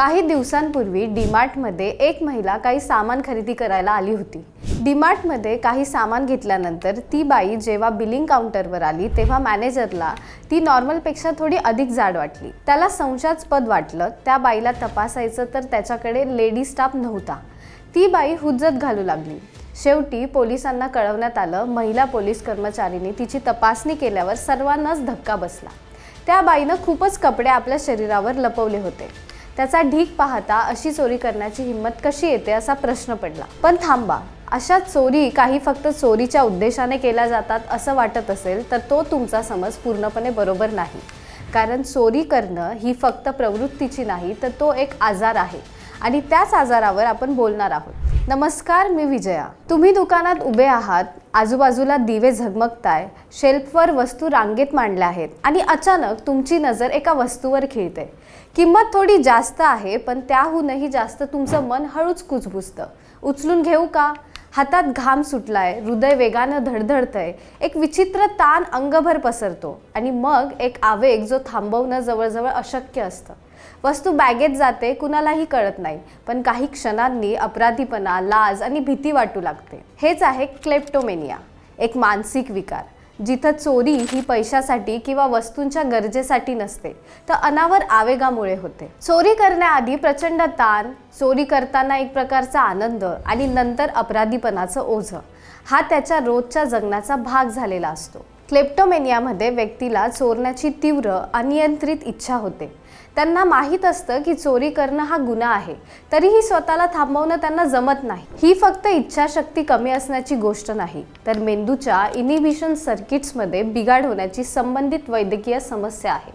काही दिवसांपूर्वी डीमार्टमध्ये एक महिला काही सामान खरेदी करायला आली होती. डीमार्टमध्ये काही सामान घेतल्यानंतर ती बाई जेव्हा बिलिंग काउंटरवर आली तेव्हा मॅनेजरला ती नॉर्मलपेक्षा थोडी अधिक जाड वाटली. त्याला संशयास्पद वाटलं त्या बाईला तपासायचं तर त्याच्याकडे लेडी स्टाफ नव्हता. ती बाई हुज्जत घालू लागली. शेवटी पोलिसांना कळवण्यात आलं महिला पोलीस कर्मचारीने तिची तपासणी केल्यावर सर्वांनाच धक्का बसला. त्या बाईनं खूपच कपडे आपल्या शरीरावर लपवले होते. त्याचा ढीक पाहता अशी चोरी करण्याची हिंमत कशी येते असा प्रश्न पडला. पण थांबा अशा चोरी काही फक्त चोरीच्या उद्देशाने केल्या जातात असं वाटत असेल तर तो तुमचा समज पूर्णपणे बरोबर नाही. कारण चोरी करणं ही फक्त प्रवृत्तीची नाही तर तो एक आजार आहे. आणि त्याच आजारावर आपण बोलणार आहोत. नमस्कार मी विजया. तुम्ही दुकानात उभे आहात आजूबाजूला दिवे झगमगताय शेल्फवर वस्तू रांगेत मांडल्या आहेत आणि अचानक तुमची नजर एका वस्तूवर खिळते. किंमत थोडी जास्त आहे पण त्याहूनही जास्त तुमचं मन हळूच कुजबुजतं. उचलून घेऊ का? हातात घाम सुटलाय हृदय वेगानं धडधडतंय एक विचित्र ताण अंगभर पसरतो आणि मग एक आवेग जो थांबवणं जवळजवळ अशक्य असतं. वस्तू बॅगेत जाते कुणालाही कळत नाही पण काही क्षणांनी अपराधीपणा लाज आणि भीती वाटू लागते. हेच आहे क्लेप्टोमेनिया एक मानसिक विकार. जिथं चोरी ही पैशासाठी किंवा वस्तूंच्या गरजेसाठी नसते तर अनावर आवेगामुळे होते. चोरी करण्याआधी प्रचंड ताण चोरी करताना एक प्रकारचा आनंद आणि नंतर अपराधीपणाचं ओझं हा त्याच्या रोजच्या जगण्याचा भाग झालेला असतो. क्लेप्टोमेनियामध्ये व्यक्तीला चोरण्याची तीव्र अनियंत्रित इच्छा होते. त्यांना माहीत असतं की चोरी करणं हा गुन्हा आहे. तरीही स्वतःला थांबवणं त्यांना जमत नाही. ही फक्त इच्छाशक्ती कमी असण्याची गोष्ट नाही तर मेंदूच्या इनिबिशन सर्किट्समध्ये बिघाड होण्याची संबंधित वैद्यकीय समस्या आहे.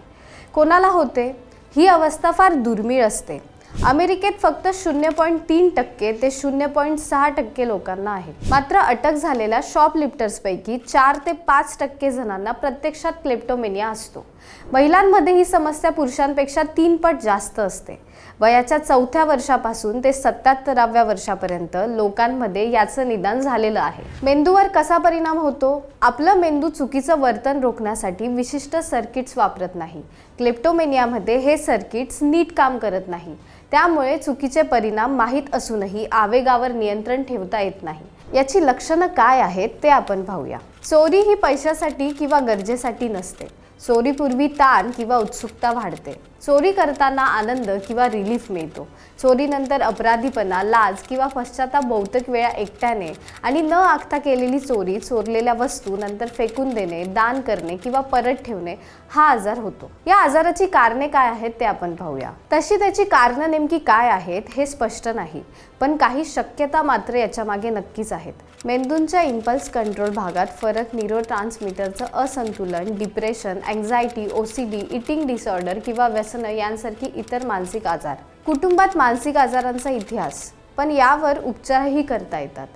कोणाला होते? ही अवस्था फार दुर्मिळ असते. अमेरिकेत फक्त शून्य पॉईंट तीन टक्के ते शून्य पॉईंट सहा टक्के लोकांना आहे. मात्र अटक झालेल्या शॉपलिफ्टर्सपैकी चार ते पाच टक्के जणांना प्रत्यक्षात क्लेप्टोमेनिया असतो. महिलांमध्ये ही समस्या पुरुषांपेक्षा तीन पट जास्त असते. वयाच्या चौथ्या वर्षापासून ते सत्याहत्तराव्या वर्षापर्यंत लोकांमध्ये याचं निदान झालेलं आहे. मेंदूवर कसा परिणाम होतो? आपलं मेंदू चुकीचं वर्तन रोखण्यासाठी विशिष्ट सर्किट्स वापरत नाही. क्लेप्टोमेनियामध्ये हे सर्किट्स नीट काम करत नाही. त्यामुळे चुकीचे परिणाम माहीत असूनही आवेगावर नियंत्रण ठेवता येत नाही. याची लक्षणं काय आहेत ते आपण पाहूया. चोरी ही पैशासाठी किंवा गरजेसाठी नसते. चोरीपूर्वी ताण किंवा उत्सुकता वाढते. चोरी करताना आनंद किंवा रिलीफ मिळतो. चोरीनंतर अपराधीपणा लाज किंवा पश्चाताप बहुतेक वेळा एकट्याने आणि न आखता केलेली चोरी चोरलेल्या वस्तू नंतर फेकून देणे दान करणे किंवा परत ठेवणे हा आजार होतो. या आजाराची कारणे काय आहेत ते आपण पाहूया. तशी त्याची कारणं नेमकी काय आहेत हे स्पष्ट नाही पण काही शक्यता मात्र याच्या मागे नक्कीच आहेत. मेंदूंच्या इम्पल्स कंट्रोल भागात फरक न्यूरो ट्रान्समीटरचं असंतुलन depression anxiety OCD eating disorder किंवा व्यसनं यांसारखी इतर मानसिक आजार. कुटुंबात मानसिक आजारांचा इतिहास. पण यावर उपचारही करता येतात.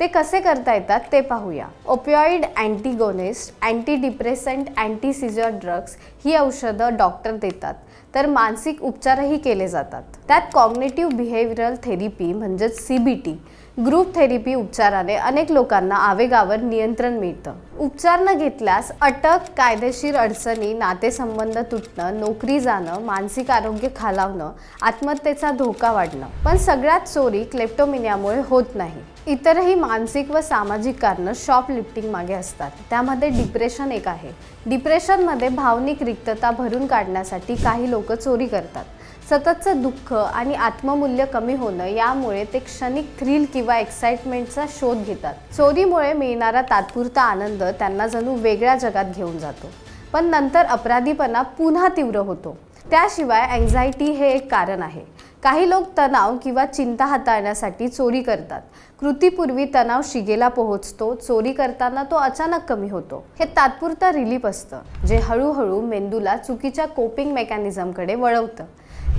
ते कसे करता येतात ते पाहूया. Opioid antagonist antidepressant anti seizure drugs ही औषधं डॉक्टर देतात. तर मानसिक उपचारही केले जातात. त्यात कॉग्नेटिव्ह बिहेवियरल थेरपी म्हणजेच C B T group therapy उपचाराने अनेक लोकांना आवेगावर नियंत्रण मिळतं. उपचार न घेतल्यास अटक कायदेशीर अडचणी नातेसंबंध तुटणं नोकरी जाणं मानसिक आरोग्य खालावणं आत्महत्येचा धोका वाढणं. पण सगळ्यात चोरी क्लेप्टोमिनियामुळे होत नाही. इतरही मानसिक व सामाजिक कारणं शॉप लिफ्टिंग मागे असतात. त्यामध्ये डिप्रेशन एक आहे. डिप्रेशनमध्ये भावनिक रिक्तता भरून काढण्यासाठी काही लोक चोरी करतात. सततचं दुःख आणि आत्ममूल्य कमी होणं यामुळे ते क्षणिक थ्रिल किंवा एक्साइटमेंटचा शोध घेतात. चोरीमुळे मिळणारा तात्पुरता आनंद त्यांना जणू वेगळ्या जगात घेऊन जातो. पण नंतर अपराधीपणा पुन्हा तीव्र होतो. त्याशिवाय अँझायटी हे एक कारण आहे. काही लोक तणाव किंवा चिंता हाताळण्यासाठी चोरी करतात. कृतीपूर्वी तणाव शिगेला पोहोचतो चोरी करताना तो अचानक कमी होतो. हे तात्पुरता रिलीफ असतं जे हळूहळू मेंदूला चुकीच्या कोपिंग मेकॅनिझमकडे वळवतं.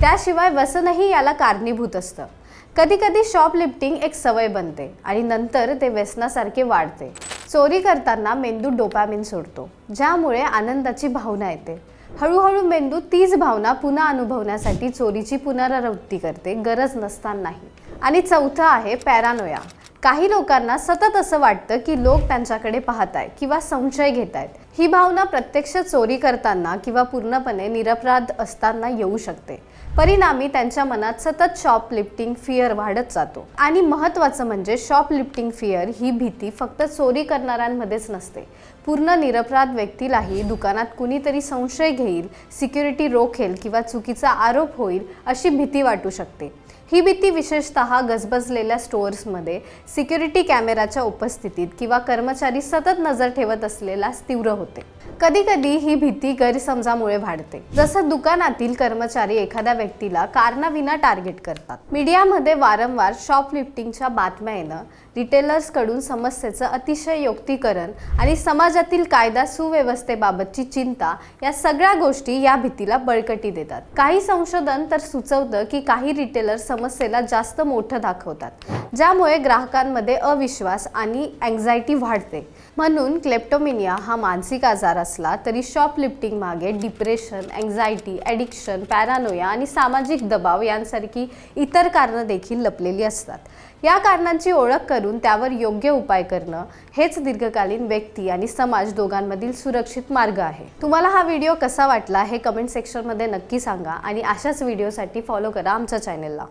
त्याशिवाय व्यसनही याला कारणीभूत असतं. कधीकधी शॉपलिफ्टिंग शॉप लिफ्टिंग एक सवय बनते आणि नंतर ते व्यसनासारखे वाढते. चोरी करताना मेंदू डोपॅमिन सोडतो ज्यामुळे आनंदाची भावना येते. हळूहळू मेंदू तीच भावना पुन्हा अनुभवण्यासाठी चोरीची पुनरावृत्ती करते गरज नसतानाही. आणि चौथं आहे पॅरानोया. काही लोकांना सतत असं वाटतं की लोक त्यांच्याकडे पाहत आहेत किंवा संशय घेत आहेत ही भावना प्रत्यक्ष चोरी करताना किंवा पूर्णपणे निरपराध असताना येऊ शकते. परिणामी त्यांच्या मनात सतत शॉप लिफ्टिंग फिअर वाढत जातो. आणि महत्त्वाचं म्हणजे शॉप लिफ्टिंग फिअर ही भीती फक्त चोरी करणाऱ्यांमध्येच नसते. पूर्ण निरपराध व्यक्तीलाही दुकानात कुणीतरी संशय घेईल सिक्युरिटी रोखेल किंवा चुकीचा आरोप होईल अशी भीती वाटू शकते. ही भीती विशेषतः गजबजलेल्या स्टोअर्समध्ये सिक्युरिटी कॅमेराच्या उपस्थितीत किंवा कर्मचारी सतत नजर ठेवत असलेल्यास तीव्र होते. कधी कधी ही भीती गैरसमजामुळे वाढते. जसं दुकानातील कर्मचारी एखाद्या व्यक्तीला कारणाविना टार्गेट करतात. मीडियामध्ये वारंवार शॉपलिफ्टिंगच्या बातम्या येणं रिटेलर्सकडून समस्येचं अतिशय योक्तीकरण आणि समाजातील कायदा सुव्यवस्थेबाबतची चिंता या सगळ्या गोष्टी या भीतीला बळकटी देतात. काही संशोधन तर सुचवतं की काही रिटेलर समस्येला जास्त मोठं दाखवतात. ज्यामुळे ग्राहकांमध्ये अविश्वास आणि अँझायटी वाढते. म्हणून क्लेप्टोमिनिया हा मानसिक आजार असला तरी शॉप लिफ्टिंग मागे डिप्रेशन अँझायटी ॲडिक्शन पॅरानोया आणि सामाजिक दबाव यांसारखी इतर कारणं देखील लपलेली असतात. या कारणांची ओळख करून त्यावर योग्य उपाय करणं हेच दीर्घकालीन व्यक्ती आणि समाज दोघांमधील सुरक्षित मार्ग आहे. तुम्हाला हा व्हिडिओ कसा वाटला हे कमेंट सेक्शनमध्ये नक्की सांगा आणि अशाच व्हिडिओसाठी फॉलो करा आमच्या चॅनेलला